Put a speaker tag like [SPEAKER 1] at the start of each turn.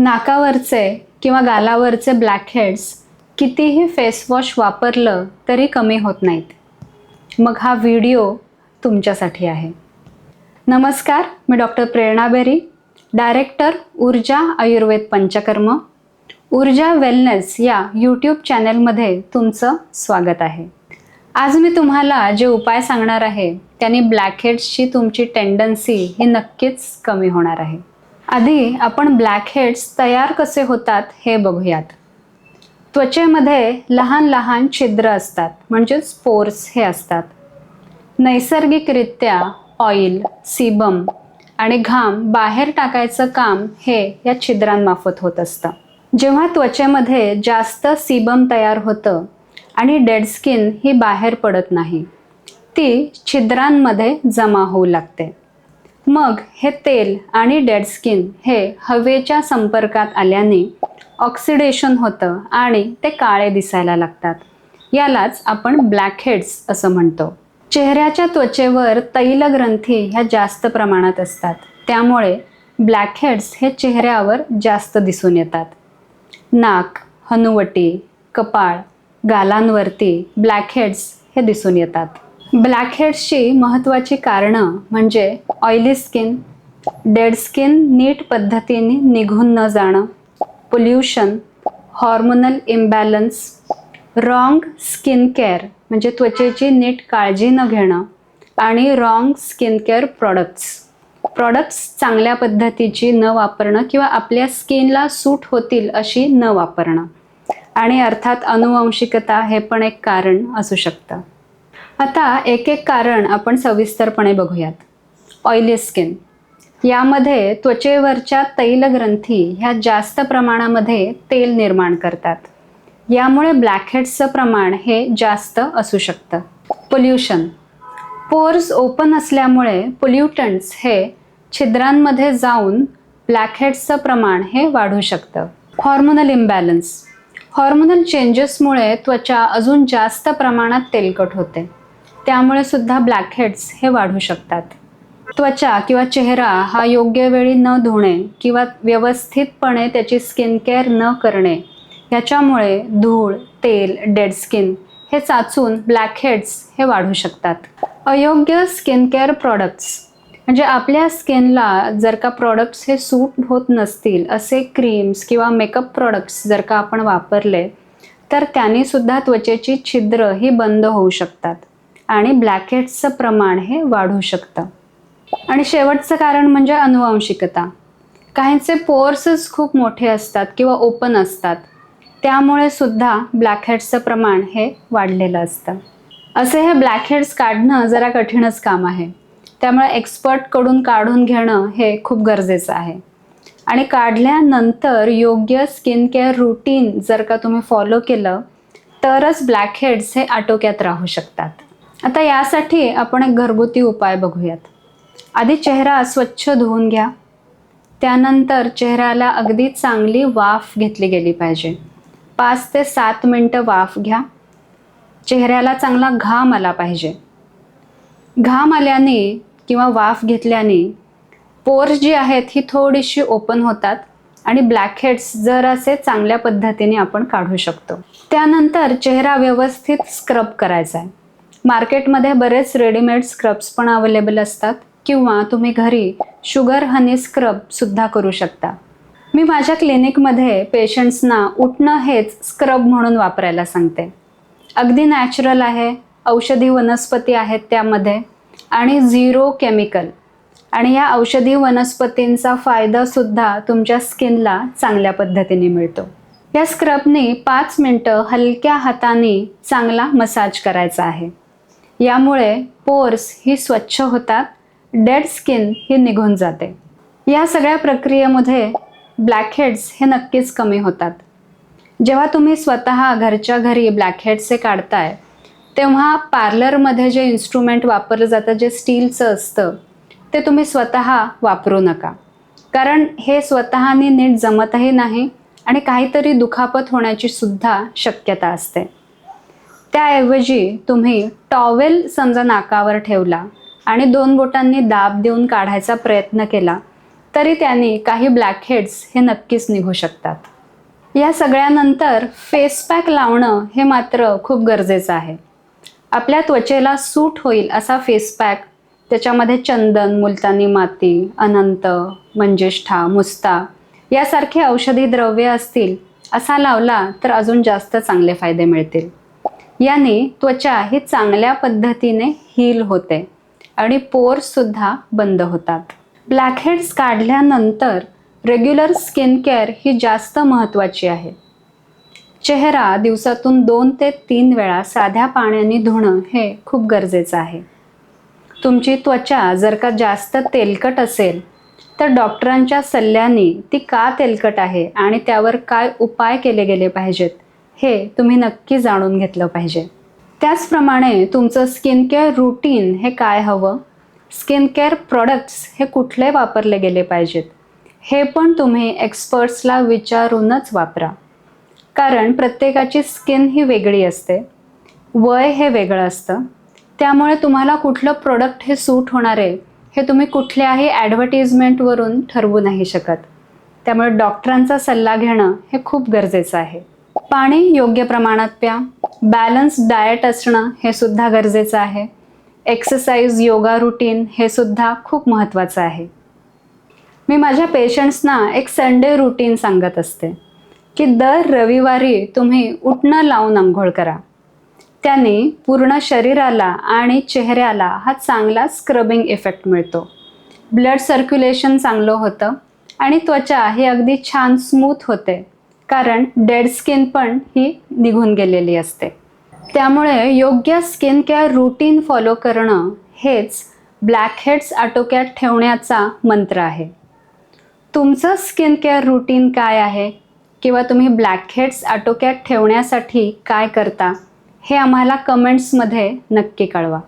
[SPEAKER 1] नाकावरचे किंवा गालावरचे ब्लॅकहेड्स कितीही फेसवॉश वापरलं तरी कमी होत नाहीत. मग हा व्हिडिओ तुमच्यासाठी आहे. नमस्कार मी doctor Prerna berry director Urja Ayurveda panchakarma ऊर्जा वेलनेस या यूट्यूब चॅनलमध्ये तुमचं स्वागत आहे. आज मी तुम्हाला जे उपाय सांगणार आहे त्यांनी ब्लॅकहेड्सची तुमची टेंडन्सी ही नक्कीच कमी होणार आहे. आधी आपण ब्लॅकहेड्स तयार कसे होतात हे बघूयात. त्वचेमध्ये लहान लहान छिद्र असतात म्हणजे स्पोर्स हे असतात. नैसर्गिकरित्या ऑइल सीबम आणि घाम बाहेर टाकायचं काम हे या छिद्रांमार्फत होत असतं. जेव्हा त्वचेमध्ये जास्त सीबम तयार होतं आणि डेड स्किन ही बाहेर पडत नाही ती छिद्रांमध्ये जमा होऊ लागते. मग हे तेल आणि डेड स्किन हे हवेच्या संपर्कात आल्याने ऑक्सिडेशन होतं आणि ते काळे दिसायला लागतात. यालाच आपण ब्लॅकहेड्स असं म्हणतो. चेहऱ्याच्या त्वचेवर तैलग्रंथी ह्या जास्त प्रमाणात असतात. त्यामुळे ब्लॅकहेड्स हे चेहऱ्यावर जास्त दिसून येतात. नाक हनुवटी कपाळ गालांवरती ब्लॅकहेड्स हे दिसून येतात. ब्लॅकहेड्सची महत्त्वाची कारणं म्हणजे ऑइली स्किन डेड स्किन नीट पद्धतीने निघून न जाणं pollution hormonal imbalance wrong skin care म्हणजे त्वचेची नीट काळजी न घेणं आणि wrong skin care products. Products चांगल्या पद्धतीची न वापरणं किंवा आपल्या स्किनला सूट होतील अशी न वापरणं. आणि अर्थात अनुवंशिकता हे पण एक कारण असू शकतं. आता एक एक कारण आपण सविस्तरपणे बघूयात. Oily skin. यामध्ये त्वचेवरच्या तैलग्रंथी ह्या जास्त प्रमाणामध्ये तेल निर्माण करतात. यामुळे ब्लॅकहेड्सचं प्रमाण हे जास्त असू शकतं. पोल्युशन पोर्स ओपन असल्यामुळे पोल्युटंट्स हे छिद्रांमध्ये जाऊन ब्लॅकहेड्सचं प्रमाण हे वाढू शकतं. हॉर्मोनल इम्बॅलन्स हॉर्मोनल चेंजेसमुळे त्वचा अजून जास्त प्रमाणात तेलकट होते. त्यामुळे सुद्धा ब्लॅकहेड्स हे वाढू शकतात. त्वचा किंवा चेहरा हा योग्य वेळी न धुणे किंवा व्यवस्थितपणे त्याची स्किन केअर न करणे ह्याच्यामुळे धूळ तेल डेड स्किन हे चाचून ब्लॅकहेड्स हे वाढू शकतात. अयोग्य स्किन केअर प्रॉडक्ट्स म्हणजे आपल्या स्किनला जर का प्रॉडक्ट्स हे सूट होत नसतील असे क्रीम्स किंवा मेकअप प्रॉडक्ट्स जर का आपण वापरले तर त्याने सुद्धा त्वचेची छिद्र ही बंद होऊ शकतात. आणि ब्लॅकहेड्सचं प्रमाण हे वाढू शकतं. आणि शेवटचं कारण म्हणजे अनुवांशिकता. काहींचे पोर्सच खूप मोठे असतात किंवा ओपन असतात. त्यामुळे सुद्धा ब्लॅकहेड्सचं प्रमाण हे वाढलेलं असतं. असे हे ब्लॅकहेड्स काढणं जरा कठीणच काम आहे. त्यामुळे एक्सपर्टकडून काढून घेणं हे खूप गरजेचं आहे. आणि काढल्यानंतर योग्य स्किन केअर रुटीन जर का तुम्ही फॉलो केलं तरच ब्लॅकहेड्स हे आटोक्यात राहू शकतात. आता यासाठी आपण एक घरगुती उपाय बघूयात. आधी चेहरा स्वच्छ धुवून घ्या. त्यानंतर चेहऱ्याला अगदी चांगली वाफ घेतली गेली पाहिजे. पाच ते सात मिनटं वाफ घ्या. चेहऱ्याला चांगला घाम आला पाहिजे. घाम आल्याने किंवा वाफ घेतल्याने पोर्स जी आहेत ही थोडीशी ओपन होतात आणि ब्लॅकहेड्स जर असे चांगल्या पद्धतीने आपण काढू शकतो. त्यानंतर चेहरा व्यवस्थित स्क्रब करायचा आहे. मार्केटमध्ये बरेच रेडीमेड स्क्रब्स पण अवेलेबल असतात किंवा तुम्ही घरी शुगर हनी स्क्रब सुद्धा करू शकता. मी माझ्या क्लिनिकमध्ये पेशंट्सना उठणं हेच स्क्रब म्हणून वापरायला सांगते. अगदी नॅचरल आहे औषधी वनस्पती आहेत त्यामध्ये आणि झिरो केमिकल. आणि या औषधी वनस्पतींचा फायदासुद्धा तुमच्या स्किनला चांगल्या पद्धतीने मिळतो. या स्क्रबने पाच मिनटं हलक्या हाताने चांगला मसाज करायचा आहे. यामुळे पोर्स ही स्वच्छ होतात डेड स्किन ही निघून जाते. या सगळ्या प्रक्रियेमध्ये ब्लॅकहेड्स हे नक्कीच कमी होतात. जेव्हा तुम्ही स्वतः घरच्या घरी ब्लॅकहेड्स हे काढताय तेव्हा पार्लरमध्ये जे इन्स्ट्रुमेंट वापरलं जातं जे स्टीलचं असतं ते तुम्ही स्वतः वापरू नका. कारण हे स्वतःने नीट जमतही नाही आणि काहीतरी दुखापत होण्याची सुद्धा शक्यता असते. त्याऐवजी तुम्ही टॉवेल समजा नाकावर ठेवला आणि दोन बोटांनी दाब देऊन काढायचा प्रयत्न केला तरी त्यांनी काही ब्लॅकहेड्स हे नक्कीच निघू शकतात. या सगळ्यानंतर फेस पॅक लावणं हे मात्र खूप गरजेचं आहे. आपल्या त्वचेला सूट होईल असा फेस पॅक त्याच्यामध्ये चंदन मुलतानी माती अनंत मंजेष्ठा मुस्ता यासारखे औषधी द्रव्य असतील असा लावला तर अजून जास्त चांगले फायदे मिळतील. याने त्वचा ही चांगल्या पद्धतीने हील होते आणि पोर्ससुद्धा बंद होतात. ब्लॅकहेड्स काढल्यानंतर रेग्युलर स्किन केअर ही जास्त महत्त्वाची आहे. चेहरा दिवसातून दोन ते तीन वेळा साध्या पाण्याने धुणं हे खूप गरजेचं आहे. तुमची त्वचा जर का जास्त तेलकट असेल तर डॉक्टरांच्या सल्ल्याने ती का तेलकट आहे आणि त्यावर काय उपाय केले गेले पाहिजेत? हे तुम्ही नक्की जाणून घेतलं पाहिजे. त्याचप्रमाणे तुमचं स्किन केअर रुटीन हे काय हवं? स्किन केअर प्रॉडक्ट्स हे कुठले वापरले गेले पाहिजेत? हे पण तुम्ही एक्सपर्ट्सला विचारूनच वापरा. कारण प्रत्येकाची स्किन ही वेगळी असते. वय हे वेगळं असतं. त्यामुळे तुम्हाला कुठलं प्रोडक्ट हे सूट होणार आहे हे तुम्ही कुठल्याही ॲडव्हर्टिजमेंटवरून ठरवू नाही शकत. त्यामुळे डॉक्टरांचा सल्ला घेणं हे खूप गरजेचं आहे. पाणी योग्य प्रमाणात प्या. बॅलन्स डाएट असणं हे सुद्धा गरजेचं आहे. एक्सरसाइज योगा रुटीन हे सुद्धा खूप महत्त्वाचं आहे. मी माझ्या पेशंट्सना एक संडे रुटीन सांगत असते की दर रविवारी तुम्ही उठणं लावून आंघोळ करा. त्याने पूर्ण शरीराला आणि चेहऱ्याला हा चांगला स्क्रबिंग इफेक्ट मिळतो. ब्लड सर्क्युलेशन चांगलं होतं आणि त्वचा ही अगदी छान स्मूथ होते. कारण डेड स्किन पण ही निघून गेलेली असते. त्यामुळे योग्य स्किन केअर रुटीन फॉलो करणं हेच ब्लॅकहेड्स आटोक्यात ठेवण्याचा मंत्र आहे. तुमचं स्किन केअर रुटीन काय आहे? किंवा तुम्ही ब्लॅकहेड्स आटोक्यात ठेवण्यासाठी काय करता? हे आम्हाला कमेंट्समध्ये नक्की कळवा.